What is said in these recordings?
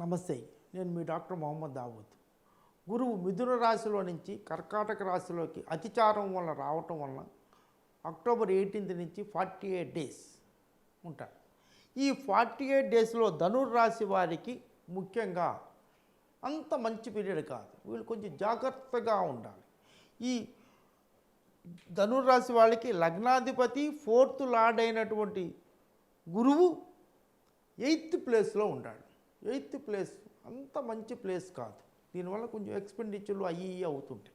నమస్తే నేను మీ డాక్టర్ మొహమ్మద్ దావూద్. గురువు మిథున రాశిలో నుంచి కర్కాటక రాశిలోకి అతిచారం వల్ల రావటం వలన అక్టోబర్ ఎయిటీన్త్ నుంచి ఫార్టీ ఎయిట్ డేస్ ఉంటారు ఈ ఫార్టీ ఎయిట్ డేస్లో ధనుర్ రాశి వారికి ముఖ్యంగా అంత మంచి పీరియడ్ కాదు. వీళ్ళు కొంచెం జాగ్రత్తగా ఉండాలి. ఈ ధనుర్రాశి వాళ్ళకి లగ్నాధిపతి ఫోర్త్ లార్డ్ అయినటువంటి గురువు ఎయిత్ ప్లేస్లో ఉంటాడు. Eighth place. అంత మంచి ప్లేస్ కాదు. దీనివల్ల కొంచెం ఎక్స్పెండిచర్లు అయ్యి అవుతుంటాయి.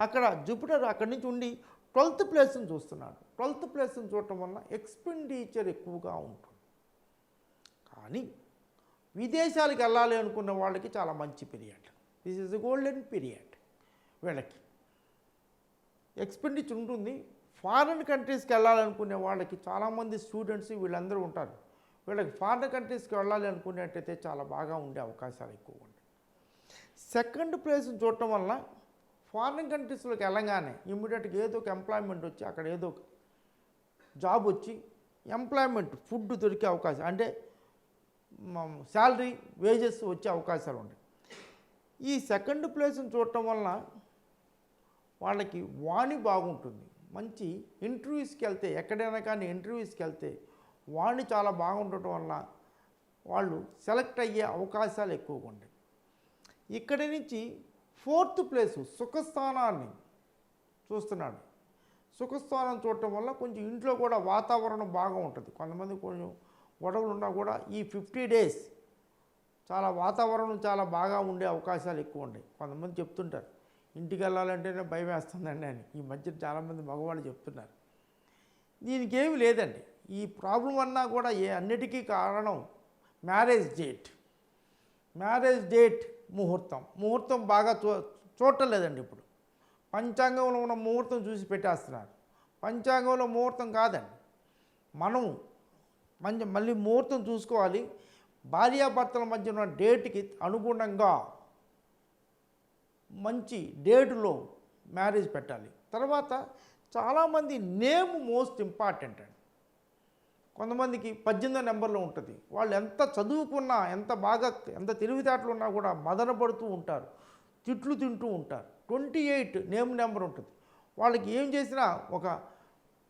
అక్కడ జూపిటర్ అక్కడి నుంచి ఉండి ట్వెల్త్ ప్లేస్ని చూస్తున్నాడు. ట్వెల్త్ ప్లేస్ని చూడటం వల్ల ఎక్స్పెండిచర్ ఎక్కువగా ఉంటుంది. కానీ విదేశాలకు వెళ్ళాలి అనుకున్న వాళ్ళకి చాలా మంచి period. This is golden period వీళ్ళకి. ఎక్స్పెండిచర్ ఉంటుంది. ఫారిన్ కంట్రీస్కి వెళ్ళాలనుకునే వాళ్ళకి చాలామంది స్టూడెంట్స్ వీళ్ళందరూ ఉంటారు. వీళ్ళకి ఫారిన్ కంట్రీస్కి వెళ్ళాలి అనుకునేట్టయితే చాలా బాగా ఉండే అవకాశాలు ఎక్కువ ఉంటాయి సెకండ్ ప్లేస్ని చూడటం వల్ల ఫారిన్ కంట్రీస్లోకి వెళ్ళగానే ఇమ్మీడియట్గా ఏదో ఒక ఎంప్లాయ్మెంట్ వచ్చి అక్కడ ఏదో ఒక జాబ్ వచ్చి ఎంప్లాయ్మెంట్ ఫుడ్ దొరికే అవకాశం అంటే శాలరీ వేజెస్ వచ్చే అవకాశాలు ఉంటాయి. ఈ సెకండ్ ప్లేస్ని చూడటం వలన వాళ్ళకి వాణి బాగుంటుంది. మంచి ఇంటర్వ్యూస్కి వెళ్తే ఎక్కడైనా కానీ ఇంటర్వ్యూస్కి వెళ్తే వాణి చాలా బాగుండటం వల్ల వాళ్ళు సెలెక్ట్ అయ్యే అవకాశాలు ఎక్కువగా ఉంటాయి ఇక్కడి నుంచి ఫోర్త్ ప్లేసు సుఖస్థానాన్ని చూస్తున్నాడు. సుఖస్థానం చూడటం వల్ల కొంచెం ఇంట్లో కూడా వాతావరణం బాగా ఉంటుంది. కొంతమంది కొంచెం గొడవలు ఉన్నా కూడా ఈ ఫిఫ్టీ డేస్ చాలా వాతావరణం చాలా బాగా ఉండే అవకాశాలు ఎక్కువ ఉంటాయి కొంతమంది చెప్తుంటారు ఇంటికి వెళ్ళాలంటేనే భయం వేస్తుందండి అని. ఈ మధ్య చాలామంది మగవాళ్ళు చెప్తున్నారు. దీనికి ఏమి లేదండి. ఈ ప్రాబ్లం అన్నా కూడా ఏ అన్నిటికీ కారణం మ్యారేజ్ డేట్. మ్యారేజ్ డేట్ ముహూర్తం. ముహూర్తం బాగా చూ చూడలేదండి ఇప్పుడు. పంచాంగంలో ఉన్న ముహూర్తం చూసి పెట్టేస్తున్నారు. పంచాంగంలో ముహూర్తం కాదండి. మనం మంచి మళ్ళీ ముహూర్తం చూసుకోవాలి. భార్యాభర్తల మధ్య ఉన్న డేట్కి అనుగుణంగా మంచి డేటులో మ్యారేజ్ పెట్టాలి. తర్వాత చాలామంది నేమ్ మోస్ట్ ఇంపార్టెంట్ అండి. కొంతమందికి పద్దెనిమిదో నెంబర్లో ఉంటుంది. వాళ్ళు ఎంత చదువుకున్నా ఎంత బాగా ఎంత తెలివితేటలు ఉన్నా కూడా మదన పడుతూ ఉంటారు. తిట్లు తింటూ ఉంటారు. ట్వంటీ ఎయిట్ నేమ్ నెంబర్ ఉంటుంది. వాళ్ళకి ఏం చేసినా ఒక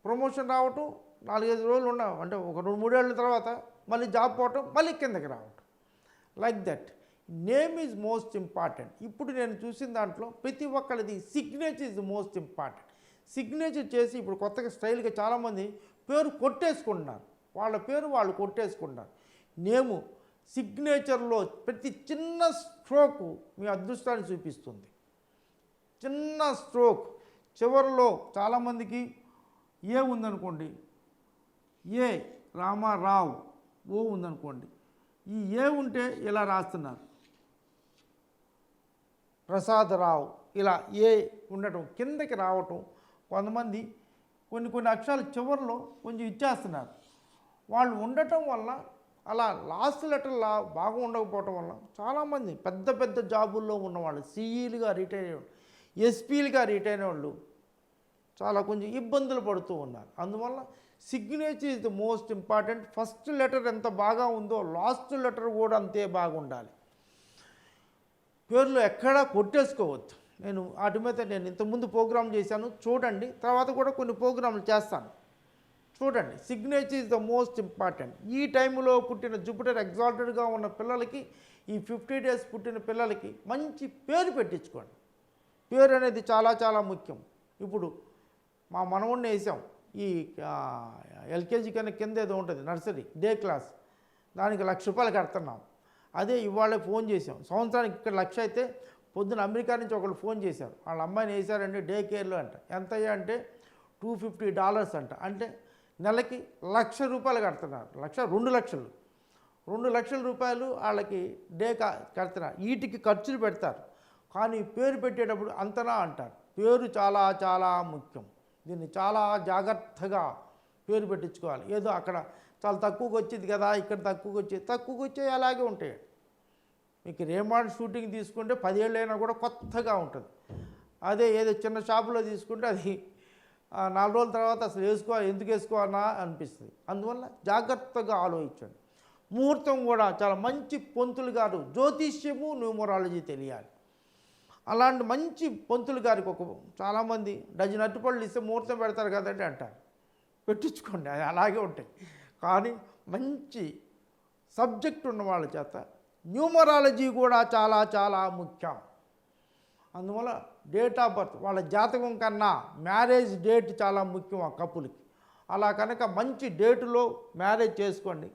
ప్రమోషన్ రావటం నాలుగైదు రోజులు ఉన్న అంటే ఒక రెండు మూడేళ్ళ తర్వాత మళ్ళీ జాబ్ పోవటం మళ్ళీ కిందకి రావటం. Like that. Name is most important. ఇప్పుడు నేను చూసిన దాంట్లో ప్రతి ఒక్కరిది signature is most important. Signature చేసి ఇప్పుడు కొత్తగా స్టైల్గా చాలామంది పేరు కొట్టేసుకుంటున్నారు. వాళ్ళ పేరు వాళ్ళు కొట్టేసుకుంటారు. నేము సిగ్నేచర్లో ప్రతి చిన్న స్ట్రోకు మీ అదృష్టాన్ని చూపిస్తుంది. చిన్న స్ట్రోక్ చివరిలో చాలామందికి ఏ ఉందనుకోండి ఏ రామారావు ఓ ఉందనుకోండి ఈ ఏ ఉంటే ఇలా రాస్తున్నారు? ప్రసాదరావు ఇలా ఏ ఉండటం కిందకి రావటం కొంతమంది కొన్ని కొన్ని అక్షరాలు చివరిలో కొంచెం ఇచ్చేస్తున్నారు. వాళ్ళు ఉండటం వల్ల అలా లాస్ట్ లెటర్ లా బాగా ఉండకపోవటం వల్ల చాలామంది పెద్ద పెద్ద జాబుల్లో ఉన్నవాళ్ళు సిఈలుగా రిటైర్ అయ్యే వాళ్ళు ఎస్పీలుగా రిటైర్ అయిన వాళ్ళు చాలా కొంచెం ఇబ్బందులు పడుతూ ఉన్నారు. అందువల్ల signature is the most important. First letter ఎంత బాగా ఉందో లాస్ట్ లెటర్ కూడా అంతే బాగుండాలి. పేర్లు ఎక్కడా కొట్టేసుకోవద్దు. నేను వాటి మీద నేను ఇంతకుముందు ప్రోగ్రామ్ చేశాను చూడండి. తర్వాత కూడా కొన్ని ప్రోగ్రాంలు చేస్తాను. చూడండి signature is the most important ఈ టైంలో పుట్టిన జూపిటర్ ఎగ్జాల్టెడ్గా ఉన్న పిల్లలకి ఈ ఫిఫ్టీ డేస్ పుట్టిన పిల్లలకి మంచి పేరు పెట్టించుకోండి. పేరు అనేది చాలా చాలా ముఖ్యం. ఇప్పుడు మా మనవుడిని వేసాం. ఈ ఎల్కేజీ కన్నా కింద ఏదో ఉంటుంది నర్సరీ డే క్లాస్. దానికి లక్ష రూపాయలు కడుతున్నాం. అదే ఇవాళే ఫోన్ చేసాం. సంవత్సరానికి ఇక్కడ లక్ష అయితే పొద్దున అమెరికా నుంచి ఒకళ్ళు ఫోన్ చేశారు. వాళ్ళ అమ్మాయిని వేశారంటే డే కేర్లో అంట. ఎంత అంటే టూ ఫిఫ్టీ డాలర్స్ అంట. అంటే నెలకి లక్ష రూపాయలు కడుతున్నారు. లక్ష రెండు లక్షలు. రెండు లక్షల రూపాయలు వాళ్ళకి డే కా కడుతున్నారు. వీటికి ఖర్చులు పెడతారు. కానీ పేరు పెట్టేటప్పుడు అంతనా అంటారు. పేరు చాలా చాలా ముఖ్యం. దీన్ని చాలా జాగ్రత్తగా పేరు పెట్టించుకోవాలి. ఏదో అక్కడ చాలా తక్కువకి వచ్చింది కదా ఇక్కడ తక్కువకి వచ్చేది తక్కువకి వచ్చే అలాగే ఉంటాయి. మీకు రేమాండ్ షూటింగ్ తీసుకుంటే పదేళ్ళు అయినా కూడా కొత్తగా ఉంటుంది. అదే ఏదో చిన్న షాపులో తీసుకుంటే అది నాలుగు రోజుల తర్వాత అసలు వేసుకోవాలి ఎందుకు వేసుకోవాలన్నా అనిపిస్తుంది. అందువల్ల జాగ్రత్తగా ఆలోచించండి. ముహూర్తం కూడా చాలా మంచి పొంతులు గారు జ్యోతిష్యము న్యూమరాలజీ తెలియాలి. అలాంటి మంచి పొంతులు గారికి ఒక చాలామంది డజన్ అట్టుపళ్ళు ఇస్తే ముహూర్తం పెడతారు కదండి అంటారు. పెట్టించుకోండి అది అలాగే ఉంటాయి. కానీ మంచి సబ్జెక్ట్ ఉన్న వాళ్ళ చేత న్యూమరాలజీ కూడా చాలా చాలా ముఖ్యం. అందువల్ల డేట్ ఆఫ్ బర్త్ వాళ్ళ జాతకం కన్నా మ్యారేజ్ డేట్ చాలా ముఖ్యం ఆ కపుల్కి అలా కనుక మంచి డేటులో మ్యారేజ్ చేసుకోండి.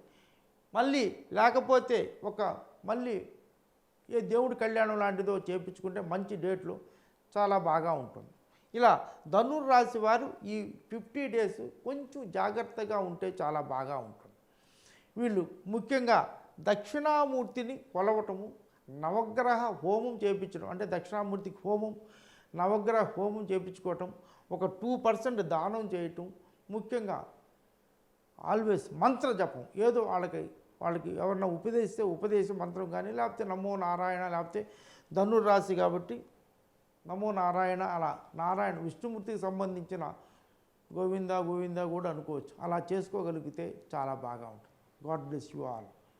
మళ్ళీ లేకపోతే ఒక మళ్ళీ ఏ దేవుడి కళ్యాణం లాంటిదో చేపించుకుంటే మంచి డేట్లు చాలా బాగా ఉంటుంది. ఇలా ధనుర్ రాశి వారు ఈ ఫిఫ్టీ డేస్ కొంచెం జాగ్రత్తగా ఉంటే చాలా బాగా ఉంటుంది. వీళ్ళు ముఖ్యంగా దక్షిణామూర్తిని కొలవటము నవగ్రహ హోమం చేయించడం అంటే దక్షిణామూర్తికి హోమం నవగ్రహ హోమం చేయించుకోవటం ఒక టూ పర్సెంట్ దానం చేయటం ముఖ్యంగా ఆల్వేస్ మంత్ర జపం ఏదో వాళ్ళకి వాళ్ళకి ఎవరన్నా ఉపదేశిస్తే ఉపదేశ మంత్రం కానీ లేకపోతే నమో నారాయణ లేకపోతే ధనుర్రాశి కాబట్టి నమో నారాయణ అలా నారాయణ విష్ణుమూర్తికి సంబంధించిన గోవింద గోవింద కూడా అనుకోవచ్చు. అలా చేసుకోగలిగితే చాలా బాగా ఉంటుంది. God bless you all.